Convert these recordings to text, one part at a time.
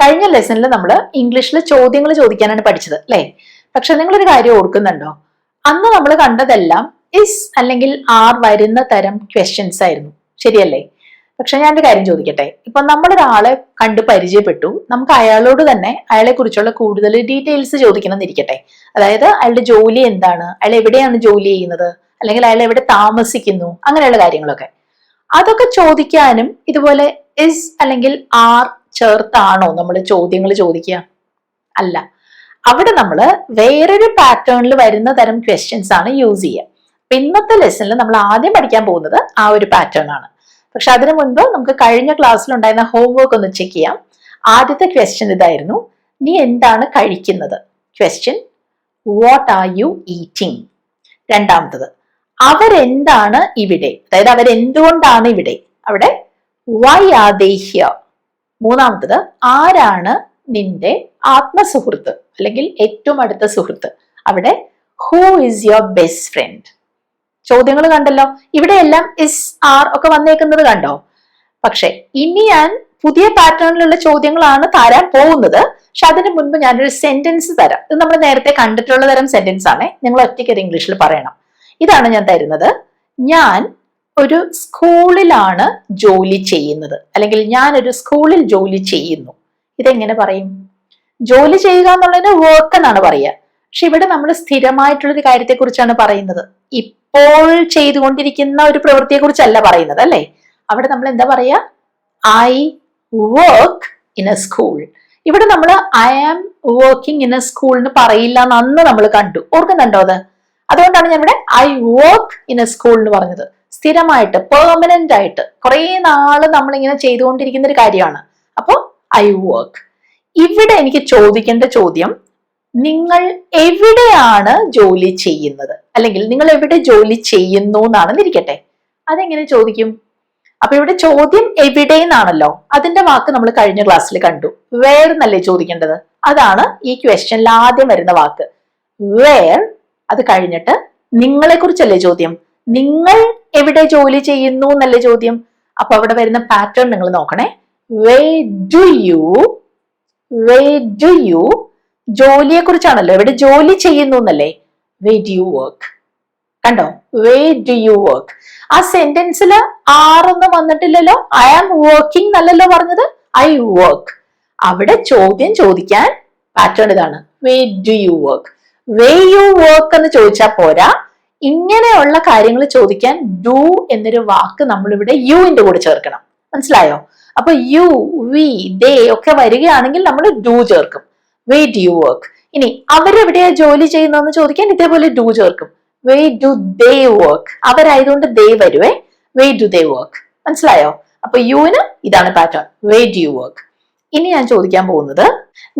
കഴിഞ്ഞ ലെസണിൽ നമ്മൾ ഇംഗ്ലീഷിൽ ചോദ്യങ്ങൾ ചോദിക്കാനാണ് പഠിച്ചത് അല്ലേ? പക്ഷെ നിങ്ങളൊരു കാര്യം ഓർക്കുന്നുണ്ടോ? അന്ന് നമ്മൾ കണ്ടതെല്ലാം ഇസ് അല്ലെങ്കിൽ ആർ വരുന്ന തരം ക്വസ്റ്റ്യൻസ് ആയിരുന്നു. ശരിയല്ലേ? പക്ഷെ ഞാനൊരു കാര്യം ചോദിക്കട്ടെ? ഇപ്പൊ നമ്മളൊരാളെ കണ്ട് പരിചയപ്പെട്ടു. നമുക്ക് അയാളോട് തന്നെ അയാളെ കുറിച്ചുള്ള കൂടുതൽ ഡീറ്റെയിൽസ് ചോദിക്കണം എന്നിരിക്കട്ടെ അതായത് അയാളുടെ ജോലി എന്താണ്? അയാൾ എവിടെയാണ് ജോലി ചെയ്യുന്നത്? അല്ലെങ്കിൽ അയാൾ എവിടെ താമസിക്കുന്നു? അങ്ങനെയുള്ള കാര്യങ്ങളൊക്കെ. അതൊക്കെ ചോദിക്കാനും ഇതുപോലെ ഇസ് അല്ലെങ്കിൽ ആർ ചേർത്താണോ നമ്മൾ ചോദ്യങ്ങൾ ചോദിക്കുക? അല്ല. അവിടെ നമ്മൾ വേറൊരു പാറ്റേണിൽ വരുന്ന തരം ക്വസ്റ്റ്യൻസ് ആണ് യൂസ് ചെയ്യുക. അപ്പൊ ഇന്നത്തെ ലെസണിൽ നമ്മൾ ആദ്യം പഠിക്കാൻ പോകുന്നത് ആ ഒരു പാറ്റേൺ ആണ്. പക്ഷെ അതിനു മുൻപ് നമുക്ക് കഴിഞ്ഞ ക്ലാസ്സിൽ ഉണ്ടായിരുന്ന ഹോംവർക്ക് ഒന്ന് ചെക്ക് ചെയ്യാം. ആദ്യത്തെ ക്വസ്റ്റ്യൻ ഇതായിരുന്നു. നീ എന്താണ് കഴിക്കുന്നത്? Question what are you eating രണ്ടാമത്തത് അവരെന്താണ് ഇവിടെ? അതായത് അവരെന്തുകൊണ്ടാണ് ഇവിടെ? അവിടെ വൈ ആർ ദേ ഹിയർ മൂന്നാമത്തത് ആരാണ് നിന്റെ ആത്മസുഹൃത്ത്? അല്ലെങ്കിൽ ഏറ്റവും അടുത്ത സുഹൃത്ത്. അവിടെ who is your best friend ചോദ്യങ്ങൾ കണ്ടല്ലോ. ഇവിടെയെല്ലാം ഇസ് ആർ ഒക്കെ വന്നേക്കുന്നത് കണ്ടോ? പക്ഷെ ഇനി ഞാൻ പുതിയ പാറ്റേണിലുള്ള ചോദ്യങ്ങളാണ് തരാൻ പോകുന്നത്. പക്ഷെ അതിന് മുൻപ് ഞാനൊരു സെന്റൻസ് തരാം. ഇത് നമ്മൾ നേരത്തെ കണ്ടിട്ടുള്ള തരം സെന്റൻസ് ആണ്. നിങ്ങൾ ഒറ്റയ്ക്ക് ഇംഗ്ലീഷിൽ പറയണം. ഇതാണ് ഞാൻ തരുന്നത്. ഞാൻ ഒരു സ്കൂളിലാണ് ജോലി ചെയ്യുന്നത്. അല്ലെങ്കിൽ ഞാൻ ഒരു സ്കൂളിൽ ജോലി ചെയ്യുന്നു. ഇതെങ്ങനെ പറയും? ജോലി ചെയ്യുക എന്നുള്ളതിന് വർക്ക് എന്നാണ് പറയുക. പക്ഷെ ഇവിടെ നമ്മൾ സ്ഥിരമായിട്ടുള്ളൊരു കാര്യത്തെ കുറിച്ചാണ് പറയുന്നത്. ഇപ്പോൾ ചെയ്തുകൊണ്ടിരിക്കുന്ന ഒരു പ്രവൃത്തിയെക്കുറിച്ചല്ല പറയുന്നത് അല്ലേ? അവിടെ നമ്മൾ എന്താ പറയാ I work in a school ഇവിടെ നമ്മൾ I am working in a school എന്ന് പറയില്ല എന്ന് അന്ന് നമ്മൾ കണ്ടു. ഓർക്കുന്നുണ്ടോ അത്? അതുകൊണ്ടാണ് ഞാൻ ഇവിടെ I work in a school എന്ന് പറഞ്ഞത്. സ്ഥിരമായിട്ട് പെർമനന്റ് ആയിട്ട് കുറെ നാൾ നമ്മളിങ്ങനെ ചെയ്തുകൊണ്ടിരിക്കുന്ന ഒരു കാര്യമാണ്. അപ്പോൾ ഐ വർക്ക് ഇവിടെ എനിക്ക് ചോദിക്കേണ്ട ചോദ്യം നിങ്ങൾ എവിടെയാണ് ജോലി ചെയ്യുന്നത്? അല്ലെങ്കിൽ നിങ്ങൾ എവിടെ ജോലി ചെയ്യുന്നു എന്നാണെന്നിരിക്കട്ടെ അതെങ്ങനെ ചോദിക്കും? അപ്പൊ ഇവിടെ ചോദ്യം എവിടെ എന്നാണല്ലോ അതിന്റെ വാക്ക് നമ്മൾ കഴിഞ്ഞ ക്ലാസ്സിൽ കണ്ടു. വേർ എന്നല്ലേ ചോദിക്കേണ്ടത്? അതാണ് ഈ ക്വസ്റ്റ്യനിൽ ആദ്യം വരുന്ന വാക്ക്. വേർ അത് കഴിഞ്ഞിട്ട് നിങ്ങളെ കുറിച്ചല്ലേ ചോദ്യം? നിങ്ങൾ എവിടെ ജോലി ചെയ്യുന്നു എന്നല്ല ചോദ്യം? അപ്പൊ അവിടെ വരുന്ന പാറ്റേൺ നിങ്ങൾ നോക്കണേ. Where do you where do you ജോലിയെ കുറിച്ചാണല്ലോ എവിടെ ജോലി ചെയ്യുന്നു എന്നല്ലേ? വേ ഡു യു വർക്ക് കണ്ടോ? വേ ഡു യു വർക്ക് ആ സെന്റൻസിൽ ആറൊന്നും വന്നിട്ടില്ലല്ലോ. ഐ ആം വർക്കിംഗ് എന്നല്ലല്ലോ പറഞ്ഞത്. ഐ വർക്ക് അവിടെ ചോദ്യം ചോദിക്കാൻ പാറ്റേൺ ഇതാണ്. Where do you work where you work എന്ന് ചോദിച്ചാൽ പോരാ. ഇങ്ങനെയുള്ള കാര്യങ്ങൾ ചോദിക്കാൻ ഡു എന്നൊരു വാക്ക് നമ്മളിവിടെ യുവിന്റെ കൂടെ ചേർക്കണം. മനസ്സിലായോ? അപ്പൊ യു വി ദേ ഒക്കെ വരികയാണെങ്കിൽ നമ്മൾ ഡു ചേർക്കും. വേ ഡു യു വർക്ക് ഇനി അവരെവിടെയാ ജോലി ചെയ്യുന്നതെന്ന് ചോദിക്കാൻ ഇതേപോലെ ഡു ചേർക്കും. വേ ഡു ദേ വർക്ക് അവരായതുകൊണ്ട് ദേ വരുവേ. വേ ഡു ദേ വർക്ക് മനസ്സിലായോ? അപ്പൊ യുവിന് ഇതാണ് pattern where do you work ഇനി ഞാൻ ചോദിക്കാൻ പോകുന്നത്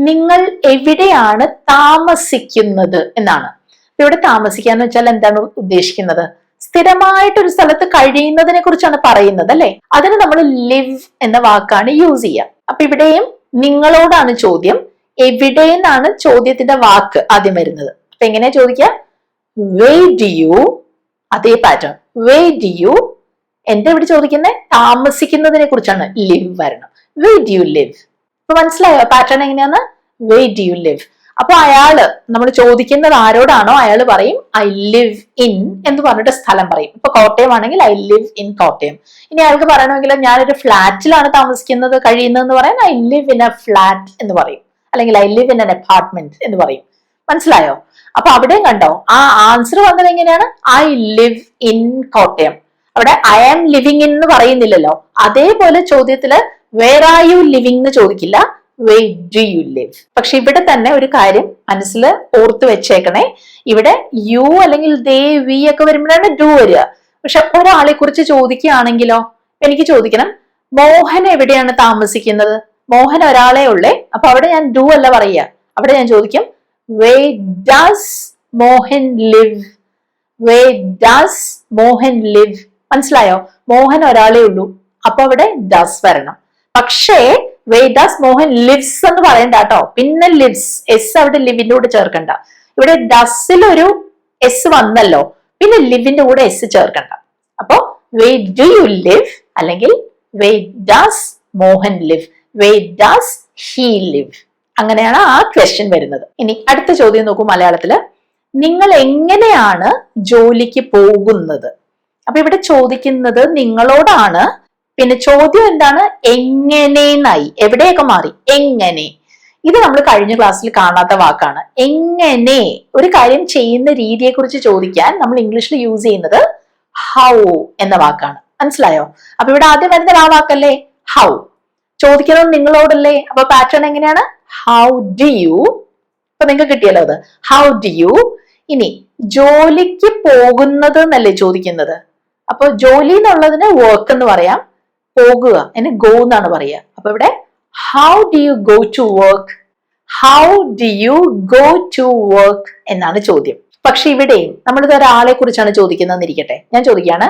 നിങ്ങൾ എവിടെയാണ് താമസിക്കുന്നത് എന്നാണ്. ഇവിടെ താമസിക്കുക എന്ന് വെച്ചാൽ എന്താണ് ഉദ്ദേശിക്കുന്നത്? സ്ഥിരമായിട്ട് ഒരു സ്ഥലത്ത് കഴിയുന്നതിനെ കുറിച്ചാണ് പറയുന്നത് അല്ലെ? അതിന് നമ്മൾ ലിവ് എന്ന വാക്കാണ് യൂസ് ചെയ്യുക. അപ്പൊ ഇവിടെയും നിങ്ങളോടാണ് ചോദ്യം. എവിടെ നിന്നാണ് ചോദ്യത്തിന്റെ വാക്ക് ആദ്യം വരുന്നത്? അപ്പൊ എങ്ങനെയാ ചോദിക്ക വേ ഡു യു അതേ പാറ്റേൺ വേ ഡു യു എന്താ ഇവിടെ ചോദിക്കുന്നത് താമസിക്കുന്നതിനെ കുറിച്ചാണ് ലിവ് വരണം. വേ ഡു യു ലിവ് ഇപ്പൊ മനസ്സിലായോ? പാറ്റേൺ എങ്ങനെയാന്ന് വേ ഡു യു ലിവ് അപ്പൊ അയാൾ നമ്മൾ ചോദിക്കുന്നത് ആരോടാണോ അയാൾ പറയും ഐ ലിവ് ഇൻ എന്ന് പറഞ്ഞിട്ട് സ്ഥലം പറയും. ഇപ്പൊ കോട്ടയം ആണെങ്കിൽ ഐ ലിവ് ഇൻ കോട്ടയം ഇനി അയാൾക്ക് പറയണമെങ്കിൽ ഞാനൊരു ഫ്ലാറ്റിലാണ് താമസിക്കുന്നത് കഴിയുന്നതെന്ന് പറയാൻ I live in a flat എന്ന് പറയും. അല്ലെങ്കിൽ I live in an apartment എന്ന് പറയും. മനസ്സിലായോ? അപ്പൊ അവിടെയും കണ്ടോ ആ ആൻസർ വന്നത് എങ്ങനെയാണ്? ഐ ലിവ് ഇൻ കോട്ടയം അവിടെ ഐ ആം ലിവിങ് ഇൻ എന്ന് പറയുന്നില്ലല്ലോ. അതേപോലെ ചോദ്യത്തിൽ വേർ ആർ യു ലിവിങ് എന്ന് ചോദിക്കില്ല. വേ ഡു യു ലിവ് പക്ഷെ ഇവിടെ തന്നെ ഒരു കാര്യം മനസ്സിൽ ഓർത്തു വെച്ചേക്കണേ. ഇവിടെ യു അല്ലെങ്കിൽ ദേ വി ഒക്കെ വരുമ്പോഴാണ് ഡു വരിക. പക്ഷെ ഒരാളെ കുറിച്ച് ചോദിക്കുകയാണെങ്കിലോ എനിക്ക് ചോദിക്കണം മോഹൻ എവിടെയാണ് താമസിക്കുന്നത്? മോഹൻ ഒരാളെ ഉള്ളേ അപ്പൊ അവിടെ ഞാൻ ഡു അല്ല പറയുക. അവിടെ ഞാൻ ചോദിക്കും where does Mohan live where does Mohan live മനസ്സിലായോ? മോഹൻ ഒരാളേ ഉള്ളൂ. അപ്പൊ അവിടെ ഡസ് വരണം. പക്ഷേ വേ ഡസ് മോഹൻ ലിവ്സ് എന്ന് പറയണ്ട കേട്ടോ. പിന്നെ ലിവ്സ് എസ് അവിടെ ലിവിന്റെ കൂടെ ചേർക്കണ്ട. ഇവിടെ ഡസിൽ ഒരു എസ് വന്നല്ലോ. പിന്നെ ലിവിന്റെ കൂടെ എസ് ചേർക്കണ്ട. അപ്പോ വേ ഡു യു ലിവ് അല്ലെങ്കിൽ where does Mohan live where does he live അങ്ങനെയാണ് ആ ക്വസ്റ്റ്യൻ വരുന്നത്. ഇനി അടുത്ത ചോദ്യം നോക്കൂ മലയാളത്തിൽ. നിങ്ങൾ എങ്ങനെയാണ് ജോലിക്ക് പോകുന്നത്? അപ്പൊ ഇവിടെ ചോദിക്കുന്നത് നിങ്ങളോടാണ് പിന്നെ ചോദ്യം എന്താണ്? എങ്ങനെന്നായി എവിടെയൊക്കെ മാറി? എങ്ങനെ? ഇത് നമ്മൾ കഴിഞ്ഞ ക്ലാസ്സിൽ കാണാത്ത വാക്കാണ്. എങ്ങനെ? ഒരു കാര്യം ചെയ്യുന്ന രീതിയെ കുറിച്ച് ചോദിക്കാൻ നമ്മൾ ഇംഗ്ലീഷിൽ യൂസ് ചെയ്യുന്നത് ഹൗ എന്ന വാക്കാണ്. മനസ്സിലായോ? അപ്പൊ ഇവിടെ ആദ്യം വരുന്നത് ആ വാക്കല്ലേ? ഹൗ ചോദിക്കുന്നത് നിങ്ങളോടല്ലേ? അപ്പൊ പാറ്റേൺ എങ്ങനെയാണ്? ഹൗ ഡു യു ഇപ്പൊ നിങ്ങൾക്ക് കിട്ടിയല്ലോ അത്. ഹൗ ഡു യു ഇനി ജോലിക്ക് പോകുന്നത് എന്നല്ലേ ചോദിക്കുന്നത്? അപ്പൊ ജോലി എന്നുള്ളതിന് വർക്ക് എന്ന് പറയാം. പോകുക. അതിന് ഗോ എന്നാണ് പറയുക. അപ്പൊ ഇവിടെ how do you go to work how do you go to work എന്നാണ് ചോദ്യം. പക്ഷെ ഇവിടെയും നമ്മളിത് ഒരാളെ കുറിച്ചാണ് ചോദിക്കുന്നതെന്നിരിക്കട്ടെ ഞാൻ ചോദിക്കുകയാണ്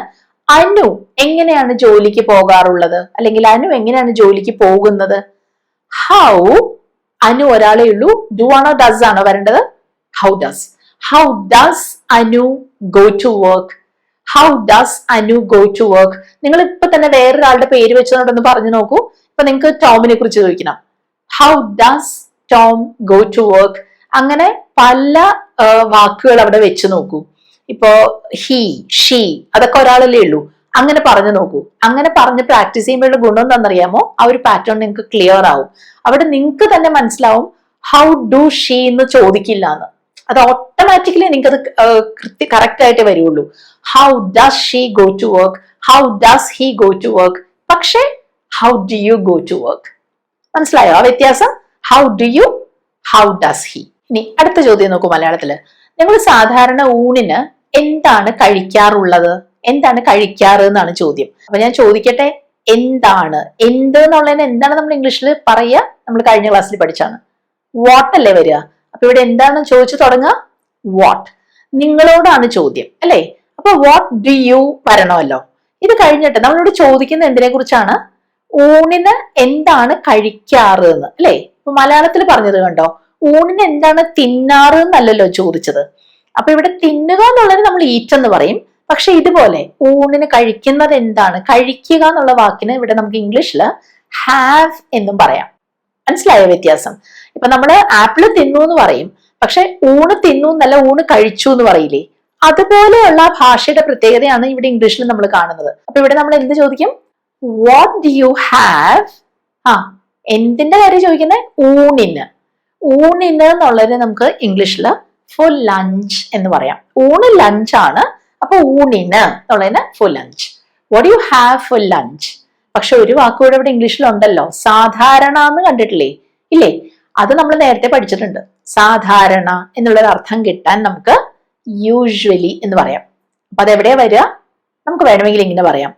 അനു എങ്ങനെയാണ് ജോലിക്ക് പോകാറുള്ളത്? അല്ലെങ്കിൽ അനു എങ്ങനെയാണ് ജോലിക്ക് പോകുന്നത്? ഹൗ അനു ഒരാളെ ഉള്ളൂ. ഡു ആണോ ഡസ് ആണോ വരേണ്ടത്? How does how does Anu go to work how does Anu go to work നിങ്ങൾ ഇപ്പൊ തന്നെ വേറൊരാളുടെ പേര് വെച്ചതുകൊണ്ടൊന്ന് പറഞ്ഞു നോക്കൂ. ഇപ്പൊ നിങ്ങൾക്ക് ടോമിനെ കുറിച്ച് ചോദിക്കണം. How does Tom go to work അങ്ങനെ പല വാക്കുകൾ അവിടെ വെച്ച് നോക്കൂ. ഇപ്പോ ഹി ഷീ അതൊക്കെ ഒരാളല്ലേ ഉള്ളൂ. അങ്ങനെ പറഞ്ഞു നോക്കൂ. അങ്ങനെ പറഞ്ഞ് പ്രാക്ടീസ് ചെയ്യുമ്പോഴുള്ള ഗുണം എന്താണെന്നറിയാമോ? ആ ഒരു പാറ്റേൺ നിങ്ങൾക്ക് ക്ലിയർ ആവും. അവിടെ നിങ്ങൾക്ക് തന്നെ മനസ്സിലാവും ഹൗ ഡു ഷീ എന്ന് ചോദിക്കില്ല എന്ന്. അത് ഓട്ടോമാറ്റിക്കലി നിങ്ങൾക്ക് അത് കൃത്യ കറക്റ്റ് ആയിട്ട് വരുള്ളൂ. How does she go to work how does he go to work പക്ഷേ how do you go to work മനസ്സിലായോ ആ വ്യത്യാസം? How do you how does he ഇനി അടുത്ത ചോദ്യം നോക്കൂ മലയാളത്തിൽ. നിങ്ങൾ സാധാരണ ഊണിന് എന്താണ് കഴിക്കാറുള്ളത്? എന്താണ് കഴിക്കാറ് എന്നാണ് ചോദ്യം. അപ്പൊ ഞാൻ ചോദിക്കട്ടെ എന്താണ്? എന്ത് എന്നുള്ളതിന് എന്താണ് നമ്മൾ ഇംഗ്ലീഷിൽ പറയുക? നമ്മൾ കഴിഞ്ഞ ക്ലാസ്സിൽ പഠിച്ചാണ്. വാട്ട് അല്ലേ വരിക? അപ്പൊ ഇവിടെ എന്താണ് ചോദിച്ചു തുടങ്ങുക? വാട്ട് നിങ്ങളോടാണ് ചോദ്യം അല്ലേ? അപ്പൊ വാട്ട് ഡു യു വരണമല്ലോ ഇത് കഴിഞ്ഞിട്ട് നമ്മളോട് ചോദിക്കുന്ന എന്തിനെ കുറിച്ചാണ് ഊണിന് എന്താണ് കഴിക്കാറ് എന്ന് അല്ലേ? ഇപ്പൊ മലയാളത്തിൽ പറഞ്ഞത് കണ്ടോ? ഊണിന് എന്താണ് തിന്നാറ് എന്നല്ലല്ലോ ചോദിച്ചത്. അപ്പൊ ഇവിടെ തിന്നുക എന്നുള്ളത് നമ്മൾ ഈറ്റ് എന്ന് പറയും. പക്ഷെ ഇതുപോലെ ഊണിന് കഴിക്കുന്നത് എന്താണ്? കഴിക്കുക എന്നുള്ള വാക്കിന് ഇവിടെ നമുക്ക് ഇംഗ്ലീഷിൽ ഹാവ് എന്നും പറയാം. മനസ്സിലായ വ്യത്യാസം? ഇപ്പൊ നമ്മൾ ആപ്പിൾ തിന്നു എന്ന് പറയും. പക്ഷെ ഊണ് തിന്നു എന്നല്ല ഊണ് കഴിച്ചു എന്ന് പറയില്ലേ? അതുപോലെയുള്ള ഭാഷയുടെ പ്രത്യേകതയാണ് ഇവിടെ ഇംഗ്ലീഷിൽ നമ്മൾ കാണുന്നത്. അപ്പൊ ഇവിടെ നമ്മൾ എന്ത് ചോദിക്കും? വാട്ട് ഡു യു ഹാവ് ആ എന്തിന്റെ കാര്യം ചോദിക്കുന്നത്? ഊണിന്. ഊണിന് എന്നുള്ളത് നമുക്ക് ഇംഗ്ലീഷിൽ ഫുൾ ലഞ്ച് എന്ന് പറയാം. ഊണ് ലഞ്ച് ആണ്. അപ്പൊ ഊണിന് എന്നുള്ളതിന് full lunch what you have full lunch പക്ഷെ ഒരു വാക്കുകൂടെ ഇവിടെ ഇംഗ്ലീഷിൽ ഉണ്ടല്ലോ സാധാരണ എന്ന് കണ്ടിട്ടില്ലേ? ഇല്ലേ? അത് നമ്മൾ നേരത്തെ പഠിച്ചിട്ടുണ്ട്. സാധാരണ എന്നുള്ളൊരു അർത്ഥം കിട്ടാൻ നമുക്ക് യൂഷ്വലി എന്ന് പറയാം. അപ്പൊ അതെവിടെയാ വരിക? നമുക്ക് വേണമെങ്കിൽ ഇങ്ങനെ പറയാം.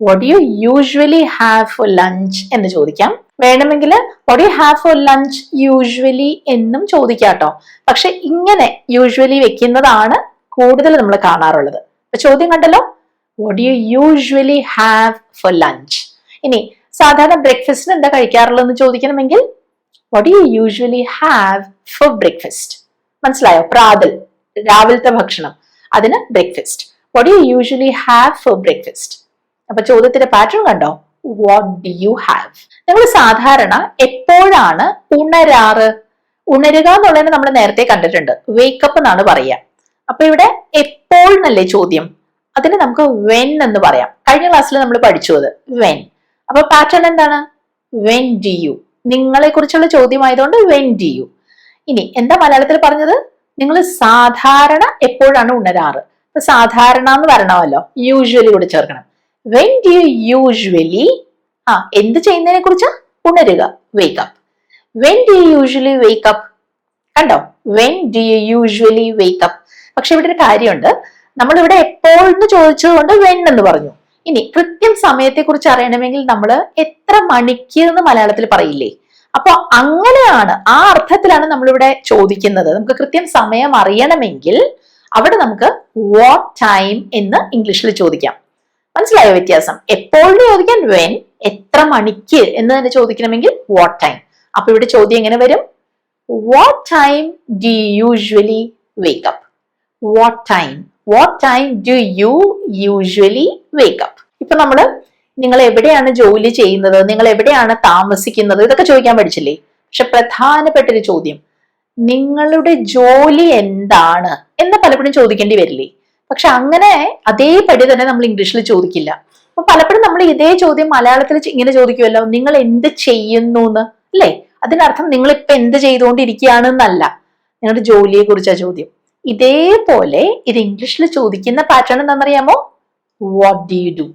What you usually have for lunch എന്ന് ചോദിക്കാം. വേണമെങ്കിൽ what you have for lunch usually എന്നും ചോദിക്കാം കേട്ടോ. പക്ഷെ ഇങ്ങനെ യൂഷ്വലി വെക്കുന്നതാണ് കൂടുതൽ നമ്മൾ കാണാറുള്ളത്. അപ്പൊ ചോദ്യം കണ്ടല്ലോ? What you usually have for lunch ഇനി സാധാരണ ബ്രേക്ക്ഫാസ്റ്റിന് എന്താ കഴിക്കാറുള്ളതെന്ന് ചോദിക്കണമെങ്കിൽ what you usually have for breakfast മനസ്സിലായോ? പ്രാതൽ. രാവിലത്തെ ഭക്ഷണം അതിന് breakfast what you usually have for breakfast അപ്പൊ ചോദ്യത്തിന്റെ പാറ്റേൺ കണ്ടോ? വാട്ട് ഡു യു ഹാവ് നിങ്ങൾ സാധാരണ എപ്പോഴാണ് ഉണരാറ്? ഉണരുക എന്നുള്ളതിന് നമ്മൾ നേരത്തെ കണ്ടിട്ടുണ്ട്. വേക്കപ്പ് എന്നാണ് പറയുക. അപ്പൊ ഇവിടെ എപ്പോൾ എന്നല്ലേ ചോദ്യം? അതിന് നമുക്ക് വെൻ എന്ന് പറയാം. കഴിഞ്ഞ ക്ലാസ്സിൽ നമ്മൾ പഠിച്ചു അത്. വെൻ അപ്പൊ പാറ്റേൺ എന്താണ്? വെൻ ഡി യു നിങ്ങളെ കുറിച്ചുള്ള ചോദ്യമായതുകൊണ്ട് വെൻ ഡി യു ഇനി എന്താ മലയാളത്തിൽ പറഞ്ഞത്? നിങ്ങൾ സാധാരണ എപ്പോഴാണ് ഉണരാറ്? ഇപ്പൊ സാധാരണ എന്ന് പറയണമല്ലോ യൂഷ്വലി കൂടെ ചേർക്കണം. വെൻ ഡു യു യൂഷ്വലി ആ എന്ത് ചെയ്യുന്നതിനെ കുറിച്ച് ഉണരുക? Wake up when do you usually wake up കണ്ടോ? When do you usually wake up പക്ഷെ ഇവിടെ ഒരു കാര്യമുണ്ട്. നമ്മളിവിടെ എപ്പോൾ എന്ന് ചോദിച്ചതുകൊണ്ട് വെൻ എന്ന് പറഞ്ഞു. ഇനി കൃത്യം സമയത്തെ കുറിച്ച് അറിയണമെങ്കിൽ നമ്മൾ എത്ര മണിക്ക് എന്ന് മലയാളത്തിൽ പറയില്ലേ? അപ്പൊ അങ്ങനെയാണ് ആ അർത്ഥത്തിലാണ് നമ്മളിവിടെ ചോദിക്കുന്നത്. നമുക്ക് കൃത്യം സമയം അറിയണമെങ്കിൽ അവിടെ നമുക്ക് വാട്ട് ടൈം എന്ന് ഇംഗ്ലീഷിൽ ചോദിക്കാം. മനസ്സിലായോ വ്യത്യാസം? എപ്പോഴും ചോദിക്കാൻ വെൻ എത്ര മണിക്ക് എന്ന് തന്നെ ചോദിക്കണമെങ്കിൽ വാട്ട് ടൈം അപ്പൊ ഇവിടെ ചോദ്യം എങ്ങനെ വരും? What time do usually wake up what time what time do you usually wake up ഇപ്പൊ നമ്മൾ നിങ്ങൾ എവിടെയാണ് ജോലി ചെയ്യുന്നത്? നിങ്ങൾ എവിടെയാണ് താമസിക്കുന്നത്? ഇതൊക്കെ ചോദിക്കാൻ പഠിച്ചില്ലേ? പക്ഷെ പ്രധാനപ്പെട്ട ഒരു ചോദ്യം. നിങ്ങളുടെ ജോലി എന്താണ് എന്ന് പലപ്പോഴും ചോദിക്കേണ്ടി വരില്ലേ? പക്ഷെ അങ്ങനെ അതേപടി തന്നെ നമ്മൾ ഇംഗ്ലീഷിൽ ചോദിക്കില്ല. അപ്പൊ പലപ്പോഴും നമ്മൾ ഇതേ ചോദ്യം മലയാളത്തിൽ ഇങ്ങനെ ചോദിക്കുമല്ലോ നിങ്ങൾ എന്ത് ചെയ്യുന്നു എന്ന് അല്ലേ? അതിനർത്ഥം നിങ്ങൾ ഇപ്പൊ എന്ത് ചെയ്തുകൊണ്ടിരിക്കുകയാണ് എന്നല്ല നിങ്ങളുടെ ജോലിയെ കുറിച്ചാ ചോദ്യം. ഇതേപോലെ ഇത് ഇംഗ്ലീഷിൽ ചോദിക്കുന്ന പാറ്റേൺ എന്താണെന്നറിയാമോ? What do you do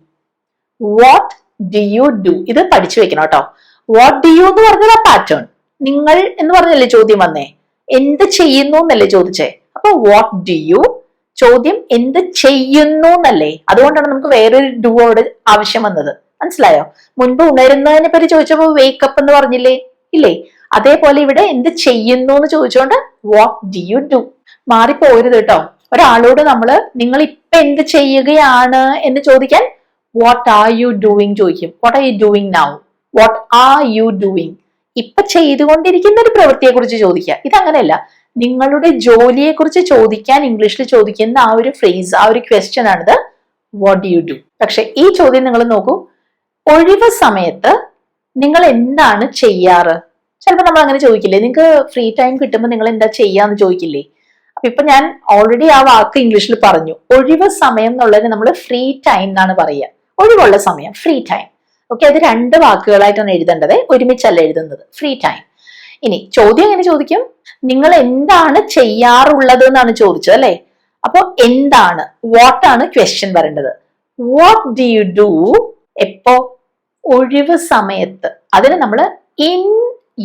what do you do ഇത് പഠിച്ചു വെക്കണം കേട്ടോ. വാട്ട് ഡു യു എന്ന് പറഞ്ഞത് ആ പാറ്റേൺ നിങ്ങൾ എന്ന് പറഞ്ഞല്ലേ ചോദ്യം വന്നേ? എന്ത് ചെയ്യുന്നു എന്നല്ലേ ചോദിച്ചേ? അപ്പൊ വാട്ട് ഡു യു ചോദ്യം എന്ത് ചെയ്യുന്നു എന്നല്ലേ? അതുകൊണ്ടാണ് നമുക്ക് വേറൊരു ഡു അവിടെ ആവശ്യം വന്നത്. മനസ്സിലായോ? മുൻപ് ഉണരുന്നതിനെ പറ്റി ചോദിച്ചപ്പോൾ വേക്കപ്പ് എന്ന് പറഞ്ഞില്ലേ? ഇല്ലേ? അതേപോലെ ഇവിടെ എന്ത് ചെയ്യുന്നു എന്ന് ചോദിച്ചുകൊണ്ട് വാട്ട് ഡു യു ഡു മാറിപ്പോരുത് കേട്ടോ. ഒരാളോട് നമ്മൾ നിങ്ങൾ ഇപ്പൊ എന്ത് ചെയ്യുകയാണ്? എന്ന് ചോദിക്കാൻ വാട്ട് ആർ യു ഡൂയിങ് ചോദിക്കും. What are you doing now what are you doing ഇപ്പൊ ചെയ്തുകൊണ്ടിരിക്കുന്ന ഒരു പ്രവൃത്തിയെ കുറിച്ച് ചോദിക്കുക. ഇതങ്ങനെയല്ല. നിങ്ങളുടെ ജോലിയെ കുറിച്ച് ചോദിക്കാൻ ഇംഗ്ലീഷിൽ ചോദിക്കുന്ന ആ ഒരു ഫ്രേസ് ആ ഒരു ക്വസ്റ്റ്യൻ ആണിത്. വാട്ട് യു ഡു പക്ഷെ ഈ ചോദ്യം നിങ്ങൾ നോക്കൂ. ഒഴിവ് സമയത്ത് നിങ്ങൾ എന്താണ് ചെയ്യാറ്? ചിലപ്പോൾ നമ്മൾ അങ്ങനെ ചോദിക്കില്ലേ? നിങ്ങൾക്ക് ഫ്രീ ടൈം കിട്ടുമ്പോൾ നിങ്ങൾ എന്താ ചെയ്യാന്ന് ചോദിക്കില്ലേ? അപ്പൊ ഇപ്പൊ ഞാൻ ഓൾറെഡി ആ വാക്ക് ഇംഗ്ലീഷിൽ പറഞ്ഞു. ഒഴിവ് സമയം എന്നുള്ളത് നമ്മൾ ഫ്രീ ടൈം എന്നാണ് പറയുക. ഒഴിവുള്ള സമയം ഫ്രീ ടൈം ഓക്കെ അത് രണ്ട് വാക്കുകളായിട്ടാണ് എഴുതേണ്ടത്. ഒരുമിച്ചല്ല എഴുതുന്നത്. ഫ്രീ ടൈം ഇനി ചോദ്യം എങ്ങനെ ചോദിക്കും? നിങ്ങൾ എന്താണ് ചെയ്യാറുള്ളത് എന്നാണ് ചോദിച്ചത് അല്ലെ? അപ്പൊ എന്താണ് വാട്ട് ആണ് ക്വസ്റ്റ്യൻ വരേണ്ടത് വാട്ട് ഡു യു ഡു എപ്പോ? ഒഴിവ് സമയത്ത്. അതിന് നമ്മൾ ഇൻ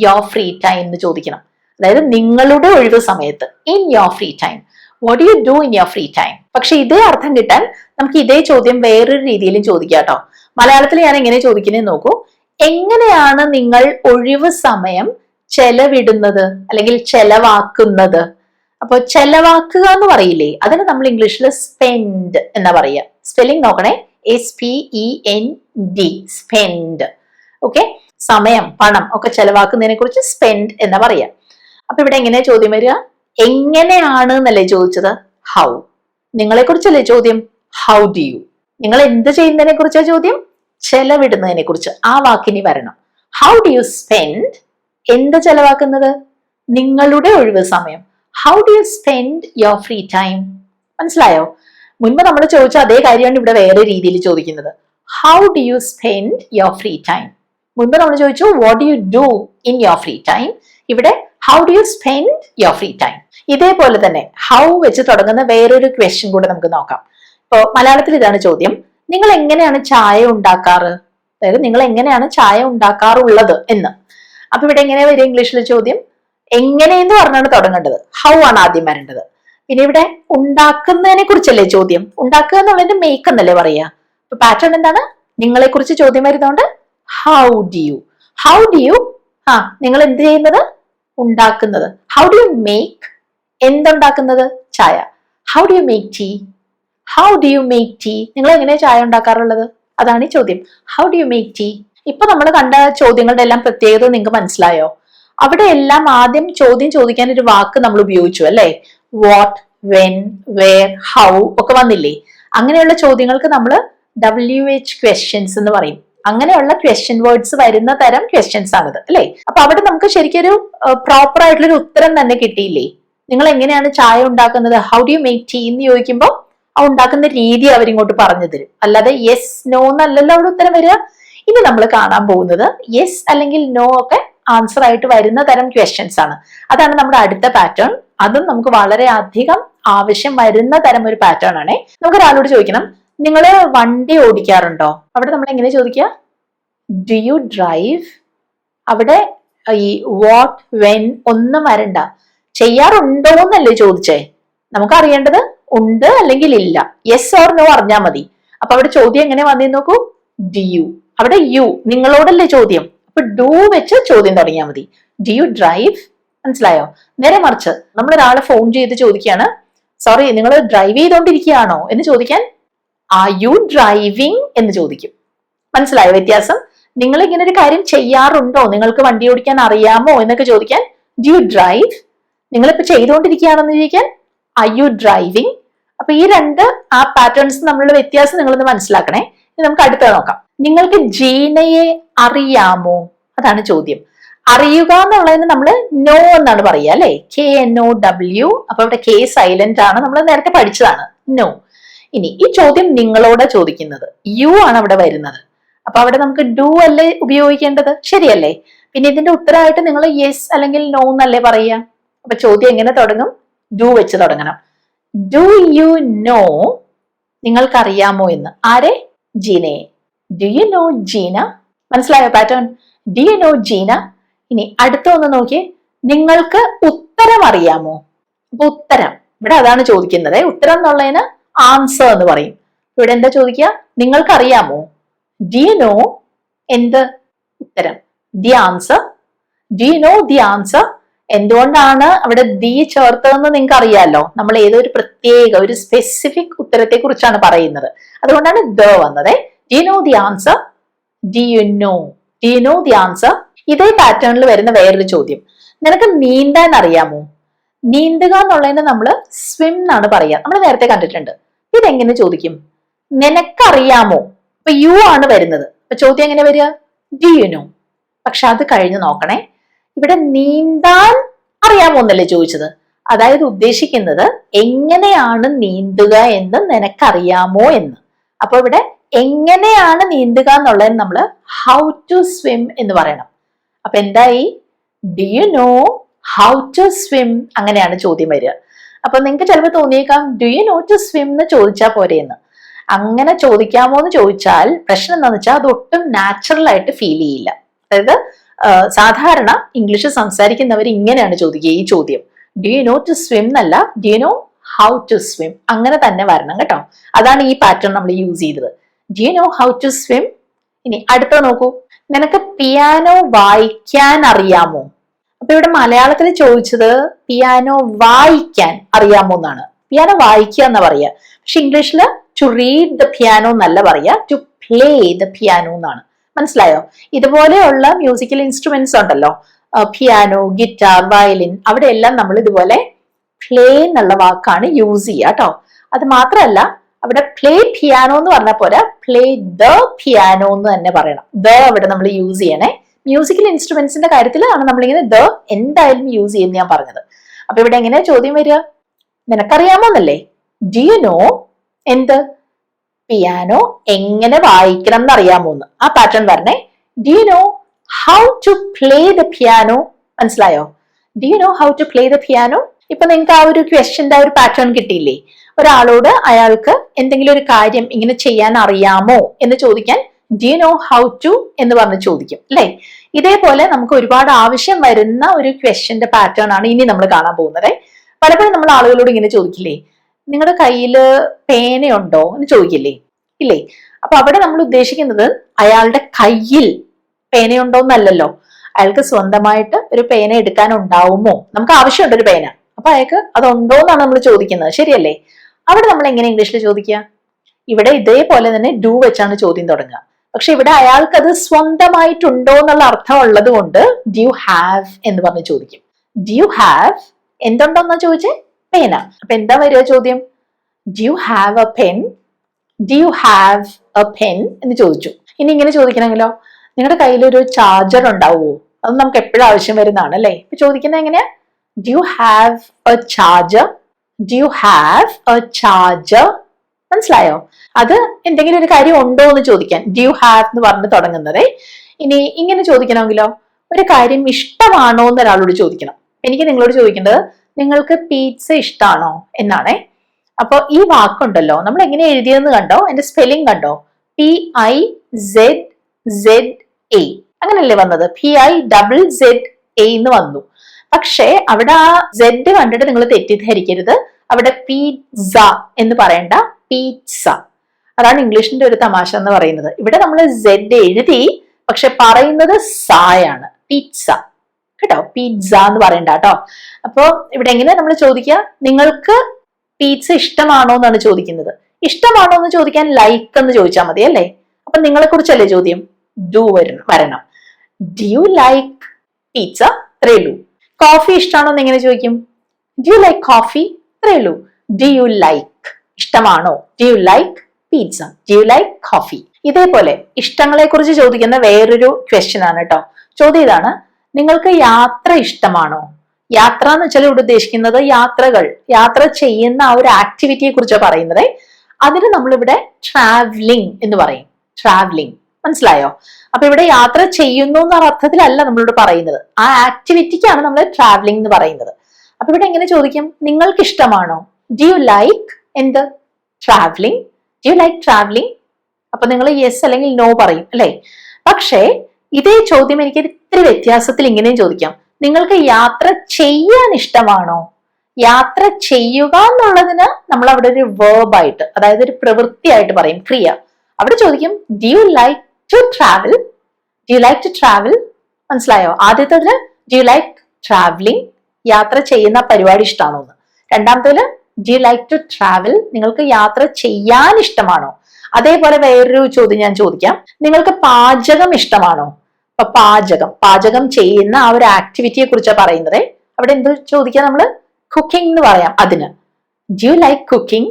യോർ ഫ്രീ ടൈം എന്ന് ചോദിക്കണം. അതായത് നിങ്ങളുടെ ഒഴിവ് സമയത്ത്. In your free time what you do in your free time പക്ഷെ ഇതേ അർത്ഥം കിട്ടാൻ നമുക്ക് ഇതേ ചോദ്യം വേറൊരു രീതിയിലും ചോദിക്കാം കേട്ടോ. മലയാളത്തിൽ ഞാൻ എങ്ങനെ ചോദിക്കുന്നത് നോക്കൂ. എങ്ങനെയാണ് നിങ്ങൾ ഒഴിവ് സമയം ചെലവിടുന്നത്? അല്ലെങ്കിൽ ചെലവാക്കുന്നത്? അപ്പോൾ ചെലവാക്കുക എന്ന് പറയില്ലേ? അതിന് നമ്മൾ ഇംഗ്ലീഷിൽ സ്പെൻഡ് എന്നാ പറയുക. സ്പെല്ലിംഗ് നോക്കണേ. S P E N D spend okay സമയം പണം ഒക്കെ ചെലവാക്കുന്നതിനെ കുറിച്ച് സ്പെൻഡ് എന്ന് പറയുക. അപ്പൊ ഇവിടെ എങ്ങനെയാ ചോദ്യം വരിക? എങ്ങനെയാണ് എന്നല്ലേ ചോദിച്ചത്? ഹൗ നിങ്ങളെ കുറിച്ചല്ലേ ചോദ്യം? ഹൗ ഡു യു നിങ്ങൾ എന്ത് ചെയ്യുന്നതിനെ കുറിച്ചാ ചോദ്യം? ചെലവിടുന്നതിനെ കുറിച്ച് ആ വാക്കിനി വരണം. ഹൗ ഡു യു സ്പെൻഡ് എന്ത് ചെലവാക്കുന്നത്? നിങ്ങളുടെ ഒഴിവ് സമയം. How do you spend your free time മനസ്സിലായോ? മുൻപ് നമ്മൾ ചോദിച്ച അതേ കാര്യമാണ് ഇവിടെ വേറെ രീതിയിൽ ചോദിക്കുന്നത്. How do you spend your free time മുൻപ് നമ്മൾ ചോദിച്ചു what you do in your free time ഇവിടെ how do you spend your free time ഇതേപോലെ തന്നെ ഹൗ വെച്ച് തുടങ്ങുന്ന വേറൊരു ക്വസ്റ്റ്യൻ കൂടെ നമുക്ക് നോക്കാം. ഇപ്പോൾ മലയാളത്തിൽ ഇതാണ് ചോദ്യം. നിങ്ങൾ എങ്ങനെയാണ് ചായ ഉണ്ടാക്കാറ്? അതായത് നിങ്ങൾ എങ്ങനെയാണ് ചായ ഉണ്ടാക്കാറുള്ളത് എന്ന്. അപ്പൊ ഇവിടെ എങ്ങനെ വരും ഇംഗ്ലീഷിൽ ചോദ്യം? എങ്ങനെയെന്ന് പറഞ്ഞാണ് തുടങ്ങേണ്ടത്. ഹൗ ആണ് ആദ്യം വരേണ്ടത്. പിന്നെ ഇവിടെ ഉണ്ടാക്കുന്നതിനെ കുറിച്ചല്ലേ ചോദ്യം. ഉണ്ടാക്കുക എന്നുള്ളതിന്റെ മേക്ക് എന്നല്ലേ പറയാ അപ്പൊ പാറ്റേൺ എന്താണ്? നിങ്ങളെ കുറിച്ച് ചോദ്യം വരുന്നതുകൊണ്ട് how do you how do you ആ നിങ്ങൾ എന്ത് ചെയ്യുന്നത്? ഉണ്ടാക്കുന്നത്. ഹൗ ഡു യു മേക്ക് എന്തുണ്ടാക്കുന്നത്? ചായ. How do you make tea how do you make tea നിങ്ങൾ എങ്ങനെയാണ് ചായ ഉണ്ടാക്കാറുള്ളത്? അതാണ് ഈ ചോദ്യം. How do you make tea ഇപ്പൊ നമ്മൾ കണ്ട ചോദ്യങ്ങളുടെ എല്ലാം പ്രത്യേകത നിങ്ങൾക്ക് മനസ്സിലായോ? അവിടെ എല്ലാം ആദ്യം ചോദ്യം ചോദിക്കാൻ ഒരു വാക്ക് നമ്മൾ ഉപയോഗിച്ചു അല്ലെ? വാട്ട് വെൻ വേർ ഹൗ ഒക്കെ വന്നില്ലേ? അങ്ങനെയുള്ള ചോദ്യങ്ങൾക്ക് നമ്മൾ ഡബ്ല്യു എച്ച് ക്വസ്റ്റ്യൻസ് എന്ന് പറയും. അങ്ങനെയുള്ള ക്വസ്റ്റ്യൻ വേർഡ്സ് വരുന്ന തരം ക്വസ്റ്റ്യൻസ് ആണിത് അല്ലെ? അപ്പൊ അവിടെ നമുക്ക് ശരിക്കൊരു പ്രോപ്പർ ആയിട്ടുള്ള ഒരു ഉത്തരം തന്നെ കിട്ടിയില്ലേ? നിങ്ങൾ എങ്ങനെയാണ് ചായ ഉണ്ടാക്കുന്നത്? How do you make tea എന്ന് ചോദിക്കുമ്പോൾ ആ ഉണ്ടാക്കുന്ന രീതി അവരിങ്ങോട്ട് പറഞ്ഞു തരും. അല്ലാതെ യെസ് നോ എന്നല്ലല്ലോ അവിടെ ഉത്തരം വരിക. ഇനി നമ്മൾ കാണാൻ പോകുന്നത് യെസ് അല്ലെങ്കിൽ നോ ഒക്കെ ആൻസർ ആയിട്ട് വരുന്ന തരം ക്വസ്റ്റ്യൻസ് ആണ്. അതാണ് നമ്മുടെ അടുത്ത പാറ്റേൺ അതും നമുക്ക് വളരെ അധികം ആവശ്യം വരുന്ന തരം ഒരു പാറ്റേൺ ആണേ. നമുക്ക് ഒരാളോട് ചോദിക്കണം നിങ്ങൾ വണ്ടി ഓടിക്കാറുണ്ടോ? അവിടെ നമ്മൾ എങ്ങനെ ചോദിക്കുക? ഡു യു ഡ്രൈവ് അവിടെ ഈ വാട്ട് വെൻ ഒന്നും വരണ്ട. ചെയ്യാറുണ്ടോ എന്നല്ലേ ചോദിച്ചേ? നമുക്ക് അറിയേണ്ടത് ഉണ്ട് അല്ലെങ്കിൽ ഇല്ല. യെസ് ഓർ നോ അറിഞ്ഞാൽ മതി. അപ്പൊ അവിടെ ചോദ്യം എങ്ങനെ വന്നേ നോക്കൂ? ഡു യു അവിടെ യു നിങ്ങളോടല്ലേ ചോദ്യം. അപ്പൊ ഡു വെച്ച് ചോദ്യം തുടങ്ങിയാൽ മതി. ഡു യു ഡ്രൈവ് മനസ്സിലായോ? നേരെ മറിച്ച് നമ്മൾ ഒരാളെ ഫോൺ ചെയ്ത് ചോദിക്കുകയാണ് സോറി നിങ്ങൾ ഡ്രൈവ് ചെയ്തോണ്ടിരിക്കുകയാണോ? എന്ന് ചോദിക്കാൻ ആർ യു ഡ്രൈവിംഗ് എന്ന് ചോദിക്കും. മനസ്സിലായോ വ്യത്യാസം? നിങ്ങൾ ഇങ്ങനെ ഒരു കാര്യം ചെയ്യാറുണ്ടോ? നിങ്ങൾക്ക് വണ്ടി ഓടിക്കാൻ അറിയാമോ? എന്നൊക്കെ ചോദിക്കാൻ ഡു യു ഡ്രൈവ് നിങ്ങളിപ്പോ ചെയ്തുകൊണ്ടിരിക്കുകയാണെന്ന് ചോദിക്കാൻ ഐ യു ഡ്രൈവിംഗ് അപ്പൊ ഈ രണ്ട് ആ പാറ്റേൺസ് തമ്മിലുള്ള വ്യത്യാസം നിങ്ങളൊന്ന് മനസ്സിലാക്കണേ. നമുക്ക് അടുത്ത നോക്കാം. നിങ്ങൾക്ക് ജീനയെ അറിയാമോ? അതാണ് ചോദ്യം. അറിയുക എന്നുള്ളതിന് നമ്മൾ നോ എന്നാണ് പറയുക അല്ലെ? കെ എൻ ഒ ഡബ്ല്യു അപ്പൊ ഇവിടെ കെ സൈലന്റ് ആണ്. നമ്മൾ നേരത്തെ പഠിച്ചതാണ്. നോ ഇനി ഈ ചോദ്യം നിങ്ങളോട് ചോദിക്കുന്നത്. യു ആണ് അവിടെ വരുന്നത്. അപ്പൊ അവിടെ നമുക്ക് ഡു അല്ലേ ഉപയോഗിക്കേണ്ടത്? ശരിയല്ലേ? പിന്നെ ഇതിന്റെ ഉത്തരമായിട്ട് നിങ്ങൾ യെസ് അല്ലെങ്കിൽ നോ എന്നല്ലേ പറയുക? അപ്പൊ ചോദ്യം എങ്ങനെ തുടങ്ങും? ഡു വെച്ച് തുടങ്ങണം. ഡു യു നോ നിങ്ങൾക്കറിയാമോ എന്ന്. ആരെ? ജീനയെ. Do you know Jeena? മനസ്സിലായോ pattern do you know Jeena? ഇനി അടുത്ത ഒന്ന് നോക്കിയേ. നിങ്ങൾക്ക് ഉത്തരം അറിയാമോ? അപ്പൊ ഉത്തരം. ഇവിടെ അതാണ് ചോദിക്കുന്നത്. ഉത്തരം എന്നുള്ളതിന് ആൻസർ എന്ന് പറയും. ഇവിടെ എന്താ ചോദിക്കുക? നിങ്ങൾക്കറിയാമോ? ഡി യു നോ എന്ത്? ഉത്തരം. The answer do know the answer എന്തുകൊണ്ടാണ് അവിടെ ദി ചേർത്തതെന്ന് നിങ്ങൾക്ക് അറിയാലോ നമ്മൾ ഏതൊരു പ്രത്യേക ഒരു സ്പെസിഫിക് ഉത്തരത്തെ കുറിച്ചാണ് പറയുന്നത്. അതുകൊണ്ടാണ് ദ വന്നത്. Do know the answer do you know do know the answer ഇതേ പാറ്റേണിൽ വരുന്ന വേറൊരു ചോദ്യം. നിനക്ക് നീന്താൻ അറിയാമോ നീന്തുക എന്നുള്ളതിന് നമ്മൾ സ്വിം എന്നാണ് പറയുക. നമ്മൾ നേരത്തെ കണ്ടിട്ടുണ്ട്. ഇതെങ്ങനെ ചോദിക്കും? നിനക്കറിയാമോ? ഇപ്പൊ യു ആണ് വരുന്നത്. അപ്പൊ ചോദ്യം എങ്ങനെ വരിക? ഡി യു നോ പക്ഷെ അത് കഴിഞ്ഞ് നോക്കണേ. ഇവിടെ നീന്താൻ അറിയാമോ എന്നല്ലേ ചോദിച്ചത്? അതായത് ഉദ്ദേശിക്കുന്നത് എങ്ങനെയാണ് നീന്തുക എന്ന് നിനക്കറിയാമോ എന്ന്. അപ്പൊ ഇവിടെ എങ്ങനെയാണ് നീന്തുക എന്നുള്ളത് നമ്മൾ ഹൗ ടു സ്വിം എന്ന് പറയണം. അപ്പൊ എന്തായി? Do you know how to swim അങ്ങനെയാണ് ചോദ്യം വരിക. അപ്പൊ നിങ്ങൾക്ക് ചിലപ്പോൾ തോന്നിയേക്കാം do you know to swim എന്ന് ചോദിച്ചാൽ പോരെയെന്ന് അങ്ങനെ ചോദിക്കാമോ എന്ന് ചോദിച്ചാൽ പ്രശ്നം എന്താണെന്ന് വെച്ചാൽ അത് ഒട്ടും നാച്ചുറൽ ആയിട്ട് ഫീൽ ചെയ്യില്ല. അതായത് സാധാരണ ഇംഗ്ലീഷ് സംസാരിക്കുന്നവർ ഇങ്ങനെയാണ് ചോദിക്കുക ഈ ചോദ്യം. Do you know to swim എന്നല്ല do you know how to swim അങ്ങനെ തന്നെ വരണം കേട്ടോ. അതാണ് ഈ പാറ്റേൺ നമ്മൾ യൂസ് ചെയ്തത്. Do you know how to swim ഇനി അടുത്ത നോക്കൂ. നിനക്ക് പിയാനോ വായിക്കാൻ അറിയാമോ? അപ്പൊ ഇവിടെ മലയാളത്തിൽ ചോദിച്ചത് പിയാനോ വായിക്കാൻ അറിയാമോ എന്നാണ്. പിയാനോ വായിക്കുക എന്ന് പറയുക. പക്ഷെ ഇംഗ്ലീഷിൽ ടു റീഡ് ദ പിയാനോ എന്നല്ല പറയുക ടു പ്ലേ ദ പിയാനോ എന്നാണ്. മനസ്സിലായോ? ഇതുപോലെയുള്ള മ്യൂസിക്കൽ ഇൻസ്ട്രുമെന്റ്സ് ഉണ്ടല്ലോ. പിയാനോ ഗിറ്റാർ വയലിൻ അവിടെ എല്ലാം നമ്മൾ ഇതുപോലെ പ്ലേ എന്നുള്ള വാക്കാണ് യൂസ് ചെയ്യുക കേട്ടോ അത് മാത്രമല്ല അവിടെ പ്ലേ പിയാനോ എന്ന് പറഞ്ഞ പോലെ പ്ലേ ദ പിയാനോ എന്ന് തന്നെ പറയണം. ദ അവിടെ നമ്മൾ യൂസ് ചെയ്യണേ. മ്യൂസിക്കൽ ഇൻസ്ട്രുമെന്റ്സിന്റെ കാര്യത്തിലാണ് നമ്മളിങ്ങനെ ദ എന്തായാലും യൂസ് ചെയ്യുന്ന ഞാൻ പറഞ്ഞത്. അപ്പൊ ഇവിടെ എങ്ങനെയാ ചോദ്യം വരിക? നിനക്കറിയാമോ എന്നല്ലേ യു നോ എന്ത്? പിയാനോ എങ്ങനെ വായിക്കണം എന്ന് അറിയാമോ എന്ന് ആ പാറ്റേൺ പറഞ്ഞേ do know how to play the piano മനസ്സിലായോ do know how to play the piano ഇപ്പൊ നിങ്ങൾക്ക് ആ ഒരു ക്വസ്റ്റ്യന്റെ ആ ഒരു പാറ്റേൺ കിട്ടിയില്ലേ? ഒരാളോട് അയാൾക്ക് എന്തെങ്കിലും ഒരു കാര്യം ഇങ്ങനെ ചെയ്യാൻ അറിയാമോ എന്ന് ചോദിക്കാൻ ഡി നോ ഹൗ ടു എന്ന് പറഞ്ഞ് ചോദിക്കും അല്ലേ? ഇതേപോലെ നമുക്ക് ഒരുപാട് ആവശ്യം വരുന്ന ഒരു ക്വസ്റ്റ്യന്റെ പാറ്റേൺ ആണ് ഇനി നമ്മൾ കാണാൻ പോകുന്നത് പലപ്പോഴും നമ്മൾ ആളുകളോട് ഇങ്ങനെ ചോദിക്കില്ലേ നിങ്ങളുടെ കയ്യിൽ പേനയുണ്ടോ എന്ന് ചോദിക്കില്ലേ? ഇല്ലേ? അപ്പൊ അവിടെ നമ്മൾ ഉദ്ദേശിക്കുന്നത് അയാളുടെ കയ്യിൽ പേനയുണ്ടോ എന്നല്ലല്ലോ. അയാൾക്ക് സ്വന്തമായിട്ട് ഒരു പേന എടുക്കാൻ ഉണ്ടാവുമോ? നമുക്ക് ആവശ്യമുണ്ട് ഒരു പേന. അപ്പൊ അയാൾക്ക് അതുണ്ടോ എന്നാണ് നമ്മൾ ചോദിക്കുന്നത്. ശരിയല്ലേ? അവിടെ നമ്മൾ എങ്ങനെ ഇംഗ്ലീഷിൽ ചോദിക്കുക? ഇവിടെ ഇതേപോലെ തന്നെ ഡു വെച്ചാണ് ചോദ്യം തുടങ്ങുക. പക്ഷെ ഇവിടെ അയാൾക്ക് അത് സ്വന്തമായിട്ടുണ്ടോ എന്നുള്ള അർത്ഥം ഉള്ളത് കൊണ്ട് ഡ്യു ഹാവ് എന്ന് പറഞ്ഞ് ചോദിക്കും. ഡ്യു ഹാവ് എന്തുണ്ടോന്നാ ചോദിച്ചേ? പേന അപ്പൊ എന്താ വരിക ചോദ്യം? Do you have a pen do you have a pen എന്ന് ചോദിച്ചു. ഇനി ഇങ്ങനെ ചോദിക്കണമെങ്കിലോ? നിങ്ങളുടെ കയ്യിൽ ഒരു ചാർജർ ഉണ്ടാവുമോ അത് നമുക്ക് എപ്പോഴും ആവശ്യം വരുന്നതാണ് അല്ലേ? ഇപ്പൊ ചോദിക്കുന്നത് എങ്ങനെയാ? You have a charger do you have a charger മനസ്സിലായോ? അത് എന്തെങ്കിലും ഒരു കാര്യം ഉണ്ടോ എന്ന് ചോദിക്കാൻ. ഡ്യു ഹാവ് എന്ന് പറഞ്ഞ് തുടങ്ങുന്നത്. ഇനി ഇങ്ങനെ ചോദിക്കണമെങ്കിലോ? ഒരു കാര്യം ഇഷ്ടമാണോ എന്ന് ഒരാളോട് ചോദിക്കണം. എനിക്ക് നിങ്ങളോട് ചോദിക്കേണ്ടത് നിങ്ങൾക്ക് പീറ്റ്സ ഇഷ്ടമാണോ എന്നാണേ. അപ്പോൾ ഈ വാക്കുണ്ടല്ലോ നമ്മൾ എങ്ങനെ എഴുതിയെന്ന് കണ്ടോ? എന്റെ സ്പെല്ലിംഗ് കണ്ടോ? P I Z Z A അങ്ങനല്ലേ വന്നത്? P I double Z A എന്ന് വന്നു. പക്ഷേ അവിടെ ആ സെഡ് കണ്ടിട്ട് നിങ്ങൾ തെറ്റിദ്ധരിക്കരുത്. അവിടെ പീസ എന്ന് പറയണ്ട പീറ്റ്സ അതാണ് ഇംഗ്ലീഷിന്റെ ഒരു തമാശ എന്ന് പറയുന്നത്. ഇവിടെ നമ്മൾ സെഡ് എഴുതി പക്ഷെ പറയുന്നത് സായാണ് പിസ്സ കേട്ടോ പിസ്സ എന്ന് പറയണ്ട കേട്ടോ. അപ്പൊ ഇവിടെ എങ്ങനെ നമ്മൾ ചോദിക്കുക നിങ്ങൾക്ക് പീറ്റ്സ ഇഷ്ടമാണോ എന്നാണ് ചോദിക്കുന്നത്. ഇഷ്ടമാണോ എന്ന് ചോദിക്കാൻ ലൈക്ക് എന്ന് ചോദിച്ചാൽ മതി അല്ലേ? അപ്പൊ നിങ്ങളെ കുറിച്ചല്ലേ ചോദ്യം? ഡു വരണം വരണം. ഡു യു ലൈക്ക് പീറ്റ്സ ത്രേലു കോഫി ഇഷ്ടമാണോ എന്ന് എങ്ങനെ ചോദിക്കും? ഡു യു ലൈക്ക് കോഫി ത്രേലു ഡു യു ലൈക്ക് ഇഷ്ടമാണോ? Do you like pizza do you like coffee ഇതേപോലെ ഇഷ്ടങ്ങളെ കുറിച്ച് ചോദിക്കുന്ന വേറൊരു ക്വസ്റ്റ്യൻ ആണ് കേട്ടോ. ചോദ്യം ഇതാണ്. നിങ്ങൾക്ക് യാത്ര ഇഷ്ടമാണോ? യാത്ര എന്ന് വെച്ചാൽ ഇവിടെ ഉദ്ദേശിക്കുന്നത് യാത്രകൾ. യാത്ര ചെയ്യുന്ന ആ ഒരു ആക്ടിവിറ്റിയെ കുറിച്ചാണ് പറയുന്നത്. അതിന് നമ്മളിവിടെ ട്രാവലിംഗ് എന്ന് പറയും. ട്രാവലിംഗ് മനസ്സിലായോ? അപ്പൊ ഇവിടെ യാത്ര ചെയ്യുന്നു എന്ന അർത്ഥത്തിലല്ല നമ്മളിവിടെ പറയുന്നത്. ആ ആക്ടിവിറ്റിക്കാണ് നമ്മൾ ട്രാവലിംഗ് എന്ന് പറയുന്നത്. അപ്പൊ ഇവിടെ എങ്ങനെ ചോദിക്കും? നിങ്ങൾക്ക് ഇഷ്ടമാണോ? ഡു യു ലൈക്ക് എന്ത്? Travelling do you like travelling അപ്പൊ നിങ്ങൾ യെസ് അല്ലെങ്കിൽ നോ പറയും അല്ലേ? പക്ഷേ ഇതേ ചോദ്യം എനിക്ക് ഇത്തിരി വ്യത്യാസത്തിൽ ഇങ്ങനെയും ചോദിക്കാം. നിങ്ങൾക്ക് യാത്ര ചെയ്യാൻ ഇഷ്ടമാണോ? യാത്ര ചെയ്യുക എന്നുള്ളതിന് നമ്മൾ അവിടെ ഒരു വേർബായിട്ട് അതായത് ഒരു പ്രവൃത്തിയായിട്ട് പറയും ക്രിയ. അവിടെ ചോദിക്കും do you like to travel do you like to travel മനസ്സിലായോ? ആദ്യത്തേതിൽ ഡി യു ലൈക്ക് ട്രാവലിംഗ് യാത്ര ചെയ്യുന്ന പരിപാടി ഇഷ്ടമാണോ എന്ന്. രണ്ടാമത്തേൽ do you like to travel നിങ്ങൾക്ക് യാത്ര ചെയ്യാൻ ഇഷ്ടമാണോ? അതേപോലെ വേറൊരു ചോദ്യം ഞാൻ ചോദിക്കാം. നിങ്ങൾക്ക് പാചകം ഇഷ്ടമാണോ? അപ്പൊ പാചകം പാചകം ചെയ്യുന്ന ആ ഒരു ആക്ടിവിറ്റിയെ കുറിച്ചാണ് പറയുന്നത്. അവിടെ എന്ത് ചോദിക്കാം നമ്മൾ കുക്കിംഗ് എന്ന് പറയാം അതിന്. Do you like cooking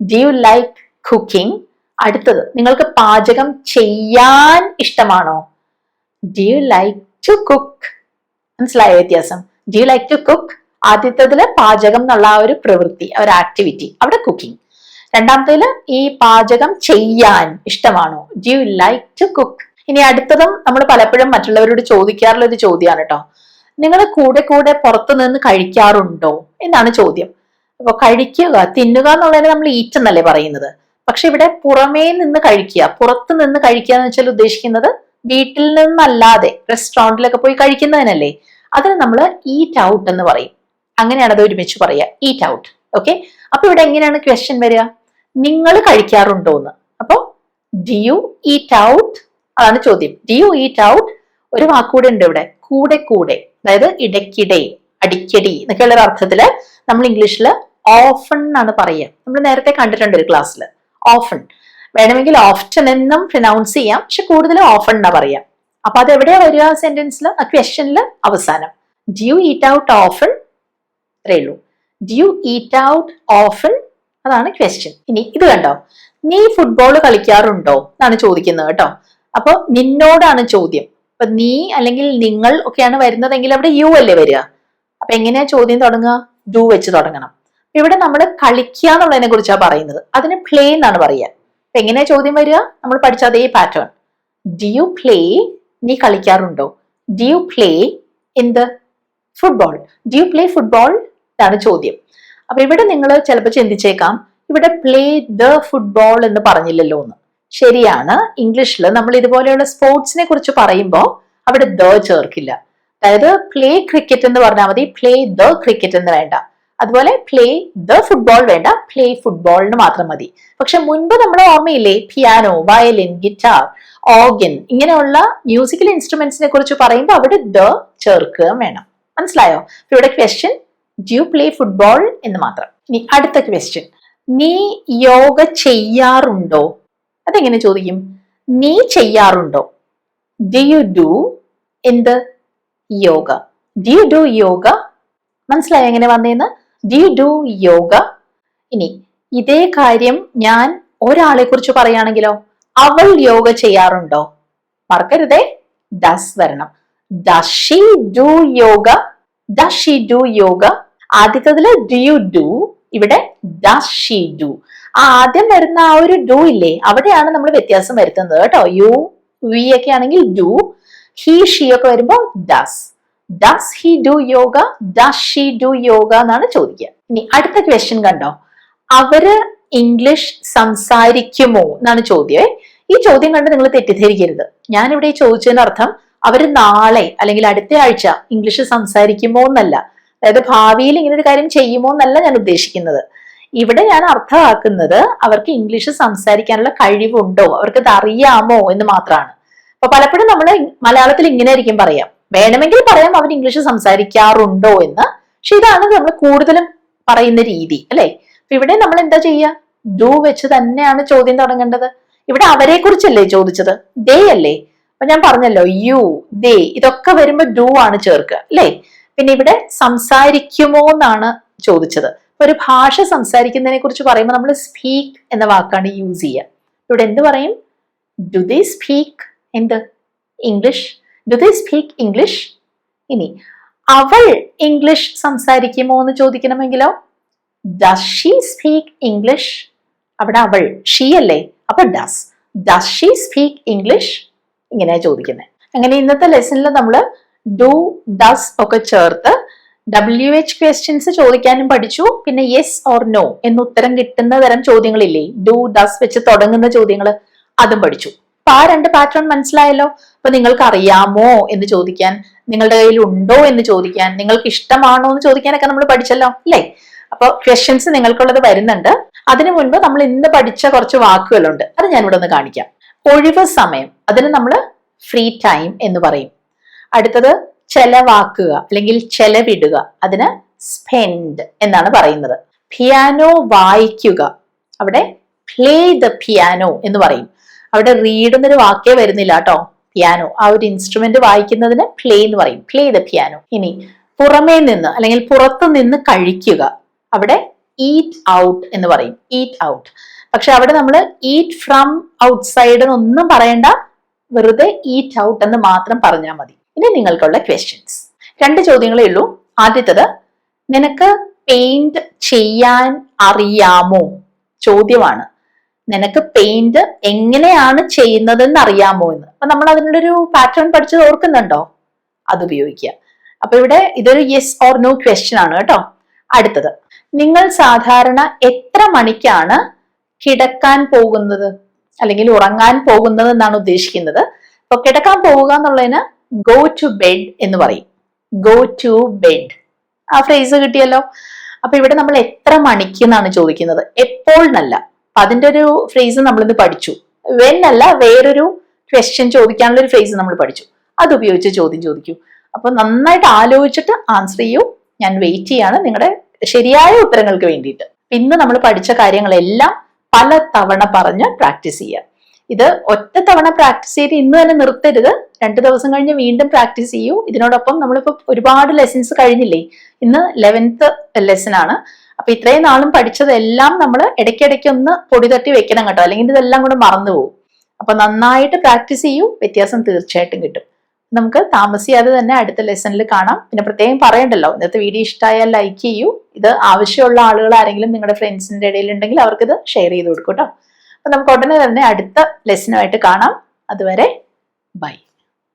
do you like cooking അടുത്തത് നിങ്ങൾക്ക് പാചകം ചെയ്യാൻ ഇഷ്ടമാണോ? Do you like to cook മനസ്സിലായ വ്യത്യാസം? Do you like to cook ആദ്യത്തതിൽ പാചകം എന്നുള്ള ആ ഒരു പ്രവൃത്തി ഒരു ആക്ടിവിറ്റി അവിടെ കുക്കിംഗ് രണ്ടാമത്തേൽ ഈ പാചകം ചെയ്യാൻ ഇഷ്ടമാണോ? Do you like to cook ഇനി അടുത്തതും നമ്മൾ പലപ്പോഴും മറ്റുള്ളവരോട് ചോദിക്കാറുള്ള ഒരു ചോദ്യമാണ് കേട്ടോ. നിങ്ങൾ കൂടെ കൂടെ പുറത്തു നിന്ന് കഴിക്കാറുണ്ടോ എന്നാണ് ചോദ്യം. അപ്പൊ കഴിക്കുക തിന്നുക എന്നുള്ളതിന് നമ്മൾ ഈറ്റ് എന്നല്ലേ പറയുന്നത്. പക്ഷെ ഇവിടെ പുറമേ നിന്ന് കഴിക്കുക പുറത്ത് നിന്ന് കഴിക്കുക എന്ന് വെച്ചാൽ ഉദ്ദേശിക്കുന്നത് വീട്ടിൽ നിന്നല്ലാതെ റെസ്റ്റോറന്റിലൊക്കെ പോയി കഴിക്കുന്നതിനല്ലേ. അതിന് നമ്മൾ ഈറ്റ് ഔട്ട് എന്ന് പറയും. അങ്ങനെയാണ് അത് ഒരുമിച്ച് പറയുക ഈറ്റ് ഔട്ട് ഓക്കെ അപ്പൊ ഇവിടെ എങ്ങനെയാണ് ക്വസ്റ്റ്യൻ വരിക? നിങ്ങൾ കഴിക്കാറുണ്ടോ എന്ന് അപ്പൊ ഡി യു ഈറ്റ് ഔട്ട് അതാണ് ചോദ്യം. ഡി യു ഈറ്റ് ഔട്ട് ഒരു വാക്കുകൂടെ ഉണ്ട് ഇവിടെ. കൂടെ കൂടെ. അതായത് ഇടയ്ക്കിടെ അടിക്കടി എന്നൊക്കെയുള്ള അർത്ഥത്തിൽ നമ്മൾ ഇംഗ്ലീഷിൽ ഓഫൺ എന്നാണ് പറയുക. നമ്മൾ നേരത്തെ കണ്ടിട്ടുണ്ട് ഒരു ക്ലാസ്സിൽ ഓഫൺ വേണമെങ്കിൽ ഓഫ്റ്റൻ എന്നും പ്രൊനൗൺസ് ചെയ്യാം. പക്ഷെ കൂടുതലും ഓഫൺ എന്നാ പറയാം അപ്പൊ അത് എവിടെയാ വരിക സെന്റൻസിൽ ആ ക്വസ്റ്റ്യനിൽ അവസാനം. Do you eat out often അത്രേ ഉള്ളൂ. യു ഈറ്റ് ഔട്ട് ഓഫൺ അതാണ് ക്വസ്റ്റ്യൻ ഇനി ഇത് കണ്ടോ? നീ ഫുട്ബോൾ കളിക്കാറുണ്ടോ? എന്നാണ് ചോദിക്കുന്നത് കേട്ടോ. അപ്പൊ നിന്നോടാണ് ചോദ്യം. അപ്പൊ നീ അല്ലെങ്കിൽ നിങ്ങൾ ഒക്കെയാണ് വരുന്നതെങ്കിൽ അവിടെ യു അല്ലേ വരിക. അപ്പൊ എങ്ങനെയാ ചോദ്യം തുടങ്ങുക? ഡു വെച്ച് തുടങ്ങണം. ഇവിടെ നമ്മൾ കളിക്കുക എന്നുള്ളതിനെ കുറിച്ചാണ് പറയുന്നത്. അതിന് പ്ലേ എന്നാണ് പറയുക. അപ്പൊ എങ്ങനെയാ ചോദ്യം വരിക? നമ്മൾ പഠിച്ച അതേ പാറ്റേൺ ഡി യു പ്ലേ നീ കളിക്കാറുണ്ടോ? Do you play in the football do you play football ഇതാണ് ചോദ്യം. അപ്പൊ ഇവിടെ നിങ്ങൾ ചിലപ്പോൾ ചിന്തിച്ചേക്കാം. ഇവിടെ പ്ലേ ദ ഫുട്ബോൾ എന്ന് പറഞ്ഞില്ലല്ലോ എന്ന്. ശരിയാണ്. ഇംഗ്ലീഷിൽ നമ്മൾ ഇതുപോലെയുള്ള സ്പോർട്സിനെ കുറിച്ച് പറയുമ്പോൾ അവിടെ ദ ചേർക്കില്ല. അതായത് പ്ലേ ക്രിക്കറ്റ് എന്ന് പറഞ്ഞാൽ മതി പ്ലേ ദ ക്രിക്കറ്റ് എന്ന് വേണ്ട. അതുപോലെ പ്ലേ ദ ഫുട്ബോൾ വേണ്ട പ്ലേ ഫുട്ബോളിന് മാത്രം മതി. പക്ഷെ മുൻപ് നമ്മൾ ഓർമ്മയില്ലേ പിയാനോ വയലിൻ ഗിറ്റാർ ഓർഗൻ ഇങ്ങനെയുള്ള മ്യൂസിക്കൽ ഇൻസ്ട്രുമെന്റ്സിനെ കുറിച്ച് പറയുമ്പോൾ അവിടെ ദ ചേർക്കുക വേണം. മനസ്സിലായോ? ഇവിടെ ക്വസ്റ്റ്യൻ ഡ്യൂ പ്ലേ ഫുട്ബോൾ എന്ന് മാത്രം. ഇനി അടുത്ത ക്വസ്റ്റ്യൻ നീ യോഗ ചെയ്യാറുണ്ടോ? അതെങ്ങനെ ചോദിക്കും? നീ ചെയ്യാറുണ്ടോ? ഡി യു ഡു എന്ത് yoga did you do yoga മനസ്സിലായോ എങ്ങനെ വന്നേന്ന്? ഡി യു ഡു യോഗ ഇനി ഇതേ കാര്യം ഞാൻ ഒരാളെ കുറിച്ച് പറയുകയാണെങ്കിലോ അവൾ യോഗ ചെയ്യാറുണ്ടോ? മറക്കരുതേ. ഡസ് വരണം. Does she do yoga does she do yoga ആദ്യത്തതിൽ do you do ഇവിടെ ഡസ് ഷീ ഡു ആ ആദ്യം വരുന്ന ആ ഒരു ഡു ഇല്ലേ? അവിടെയാണ് നമ്മൾ വ്യത്യാസം വരുത്തുന്നത് കേട്ടോ. യു വി ഒക്കെ ആണെങ്കിൽ ഡു ഹി ഷീ ഒക്കെ വരുമ്പോൾ does does he do yoga does she do yoga എന്നാണ് ചോദിക്കുക. ഇനി അടുത്ത ക്വസ്റ്റ്യൻ കണ്ടോ? അവർ ഇംഗ്ലീഷ് സംസാരിക്കുമോ എന്നാണ് ചോദ്യം ഈ ചോദ്യം കണ്ട് നിങ്ങൾ തെറ്റിദ്ധരിക്കരുത്. ഞാൻ ഇവിടെ ചോദിച്ചതിനർത്ഥം അവർ നാളെ അല്ലെങ്കിൽ അടുത്ത ആഴ്ച ഇംഗ്ലീഷ് സംസാരിക്കുമോ എന്നല്ല. അതായത് ഭാവിയിൽ ഇങ്ങനെ ഒരു കാര്യം ചെയ്യുമോ എന്നല്ല ഞാൻ ഉദ്ദേശിക്കുന്നത്. ഇവിടെ ഞാൻ അർത്ഥമാക്കുന്നത് അവർക്ക് ഇംഗ്ലീഷ് സംസാരിക്കാനുള്ള കഴിവുണ്ടോ? അവർക്ക് ഇത് അറിയാമോ എന്ന് മാത്രമാണ്. അപ്പൊ പലപ്പോഴും നമ്മൾ മലയാളത്തിൽ ഇങ്ങനെ ആയിരിക്കും പറയാം. വേണമെങ്കിൽ പറയാം അവർ ഇംഗ്ലീഷ് സംസാരിക്കാറുണ്ടോ എന്ന്. പക്ഷെ ഇതാണ് നമ്മൾ കൂടുതലും പറയുന്ന രീതി അല്ലെ? അപ്പൊ ഇവിടെ നമ്മൾ എന്താ ചെയ്യുക? ഡു വെച്ച് തന്നെയാണ് ചോദ്യം തുടങ്ങേണ്ടത്. ഇവിടെ അവരെ കുറിച്ചല്ലേ ചോദിച്ചത്? ദേ അല്ലേ? അപ്പൊ ഞാൻ പറഞ്ഞല്ലോ യു ദേ ഇതൊക്കെ വരുമ്പോ ഡു ആണ് ചേർക്കുക അല്ലേ? പിന്നെ ഇവിടെ സംസാരിക്കുമോ എന്നാണ് ചോദിച്ചത്. ഒരു ഭാഷ സംസാരിക്കുന്നതിനെ കുറിച്ച് പറയുമ്പോൾ നമ്മൾ സ്പീക്ക് എന്ന വാക്കാണ് യൂസ് ചെയ്യുക. ഇവിടെ എന്ത് പറയും? ഡു ദേ സ്പീക്ക് എന്ത് English do they speak English ഇനി അവൾ ഇംഗ്ലീഷ് സംസാരിക്കുമോ എന്ന് ചോദിക്കണമെങ്കിലോ ഡസ് ഷീ സ്പീക്ക് ഇംഗ്ലീഷ് അവിടെ അവൾ ഷീ അല്ലേ? അപ്പൊ does does she speak English ഇങ്ങനെയാണ് ചോദിക്കുന്നത് അങ്ങനെ ഇന്നത്തെ ലെസണിൽ നമ്മൾ ഡു ഡസ് ഒക്കെ ചേർത്ത് ഡബ്ല്യു എച്ച് ക്വസ്റ്റ്യൻസ് ചോദിക്കാനും പഠിച്ചു. പിന്നെ യെസ് ഓർ നോ എന്ന് ഉത്തരം കിട്ടുന്ന തരം ചോദ്യങ്ങളില്ലേ? ഡു ഡസ് വെച്ച് തുടങ്ങുന്ന ചോദ്യങ്ങൾ അതും പഠിച്ചു. അപ്പൊ ആ രണ്ട് പാറ്റേൺ മനസ്സിലായല്ലോ? അപ്പൊ നിങ്ങൾക്ക് അറിയാമോ എന്ന് ചോദിക്കാൻ നിങ്ങളുടെ കയ്യിൽ ഉണ്ടോ എന്ന് ചോദിക്കാൻ നിങ്ങൾക്ക് ഇഷ്ടമാണോ എന്ന് ചോദിക്കാനൊക്കെ നമ്മൾ പഠിച്ചല്ലോ അല്ലേ? അപ്പൊ ക്വസ്റ്റ്യൻസ് നിങ്ങൾക്കുള്ളത് വരുന്നുണ്ട്. അതിനു മുൻപ് നമ്മൾ ഇന്ന് പഠിച്ച കുറച്ച് വാക്കുകളുണ്ട്. അത് ഞാൻ ഇവിടെ ഒന്ന് കാണിക്കാം. ഒഴിവ് സമയം. അതിന് നമ്മൾ ഫ്രീ ടൈം എന്ന് പറയും. അടുത്തത് ചെലവാക്കുക അല്ലെങ്കിൽ ചെലവിടുക അതിന് സ്പെൻഡ് എന്നാണ് പറയുന്നത്. പിയാനോ വായിക്കുക. അവിടെ പ്ലേ ദ പിയാനോ എന്ന് പറയും. അവിടെ റീഡ് എന്നൊരു വാക്കേ വരുന്നില്ല കേട്ടോ. പിയാനോ ആ ഒരു ഇൻസ്ട്രുമെന്റ് വായിക്കുന്നതിന് പ്ലേ എന്ന് പറയും. പ്ലേ ദ പിയാനോ ഇനി പുറമേ നിന്ന് അല്ലെങ്കിൽ പുറത്തു നിന്ന് കഴിക്കുക. അവിടെ ഈറ്റ് ഔട്ട് എന്ന് പറയും. ഈറ്റ് ഔട്ട് പക്ഷെ അവിടെ നമ്മൾ ഈറ്റ് ഫ്രം ഔട്ട്സൈഡ് എന്നൊന്നും പറയണ്ട. വെറുതെ ഈറ്റ് ഔട്ട് എന്ന് മാത്രം പറഞ്ഞാൽ മതി. ഇനി നിങ്ങൾക്കുള്ള ക്വസ്റ്റ്യൻസ് രണ്ട് ചോദ്യങ്ങളേ ഉള്ളൂ. ആദ്യത്തത് നിനക്ക് പെയിന്റ് ചെയ്യാൻ അറിയാമോ? ചോദ്യമാണ്. നിനക്ക് പെയിന്റ് എങ്ങനെയാണ് ചെയ്യുന്നതെന്ന് അറിയാമോ എന്ന്. അപ്പൊ നമ്മൾ അതിന്റെ ഒരു പാറ്റേൺ പഠിച്ചത് ഓർക്കുന്നുണ്ടോ? അത് ഉപയോഗിക്കുക. അപ്പൊ ഇവിടെ ഇതൊരു യെസ് ഓർ നോ ക്വസ്റ്റ്യൻ ആണ് കേട്ടോ. അടുത്തത് നിങ്ങൾ സാധാരണ എത്ര മണിക്കാണ് കിടക്കാൻ പോകുന്നത്? അല്ലെങ്കിൽ ഉറങ്ങാൻ പോകുന്നത് എന്നാണ് ഉദ്ദേശിക്കുന്നത്. അപ്പൊ കിടക്കാൻ പോവുക എന്നുള്ളതിന് ഗോ ടു ബെഡ് എന്ന് പറയും. ഗോ ടു ബെഡ് ആ ഫ്രേസ് കിട്ടിയല്ലോ? അപ്പൊ ഇവിടെ നമ്മൾ എത്ര മണിക്ക് എന്നാണ് ചോദിക്കുന്നത്? എപ്പോൾ എന്നല്ല. അതിന്റെ ഒരു ഫ്രേസ് നമ്മളിന്ന് പഠിച്ചു. വെൻ അല്ല വേറൊരു ക്വസ്റ്റ്യൻ ചോദിക്കാനുള്ള ഒരു ഫ്രേസ് നമ്മൾ പഠിച്ചു. അത് ഉപയോഗിച്ച് ചോദ്യം ചോദിക്കൂ. അപ്പൊ നന്നായിട്ട് ആലോചിച്ചിട്ട് ആൻസർ ചെയ്യൂ. ഞാൻ വെയിറ്റ് ചെയ്യാണ് നിങ്ങളുടെ ശരിയായ ഉത്തരങ്ങൾക്ക് വേണ്ടിയിട്ട്. ഇന്ന് നമ്മൾ പഠിച്ച കാര്യങ്ങളെല്ലാം പല തവണ പറഞ്ഞ് പ്രാക്ടീസ് ചെയ്യുക ഇത് ഒറ്റ തവണ പ്രാക്ടീസ് ചെയ്ത് ഇന്ന് തന്നെ നിർത്തരുത്. രണ്ട് ദിവസം കഴിഞ്ഞ് വീണ്ടും പ്രാക്ടീസ് ചെയ്യൂ. ഇതിനോടൊപ്പം നമ്മളിപ്പോ ഒരുപാട് ലെസൺസ് കഴിഞ്ഞില്ലേ? ഇന്ന് ലെവൻത്ത് ലെസൺ ആണ്. അപ്പൊ ഇത്രയും നാളും പഠിച്ചതെല്ലാം നമ്മൾ ഇടയ്ക്കിടയ്ക്ക് ഒന്ന് പൊടി തട്ടി വെക്കണം കേട്ടോ. അല്ലെങ്കിൽ ഇതെല്ലാം കൂടെ മറന്നു പോകും. അപ്പൊ നന്നായിട്ട് പ്രാക്ടീസ് ചെയ്യൂ. വ്യത്യാസം തീർച്ചയായിട്ടും കിട്ടും. നമുക്ക് താമസിയാതെ തന്നെ അടുത്ത ലെസണിൽ കാണാം. പിന്നെ പ്രത്യേകം പറയണ്ടല്ലോ. ഇന്നത്തെ വീഡിയോ ഇഷ്ടമായാൽ ലൈക്ക് ചെയ്യൂ. ഇത് ആവശ്യമുള്ള ആളുകൾ ആരെങ്കിലും നിങ്ങളുടെ ഫ്രണ്ട്സിന്റെ ഇടയിൽ ഉണ്ടെങ്കിൽ അവർക്കിത് ഷെയർ ചെയ്ത് കൊടുക്കും കേട്ടോ. അപ്പൊ നമുക്ക് ഉടനെ തന്നെ അടുത്ത ലെസനുമായിട്ട് കാണാം. അതുവരെ ബൈ.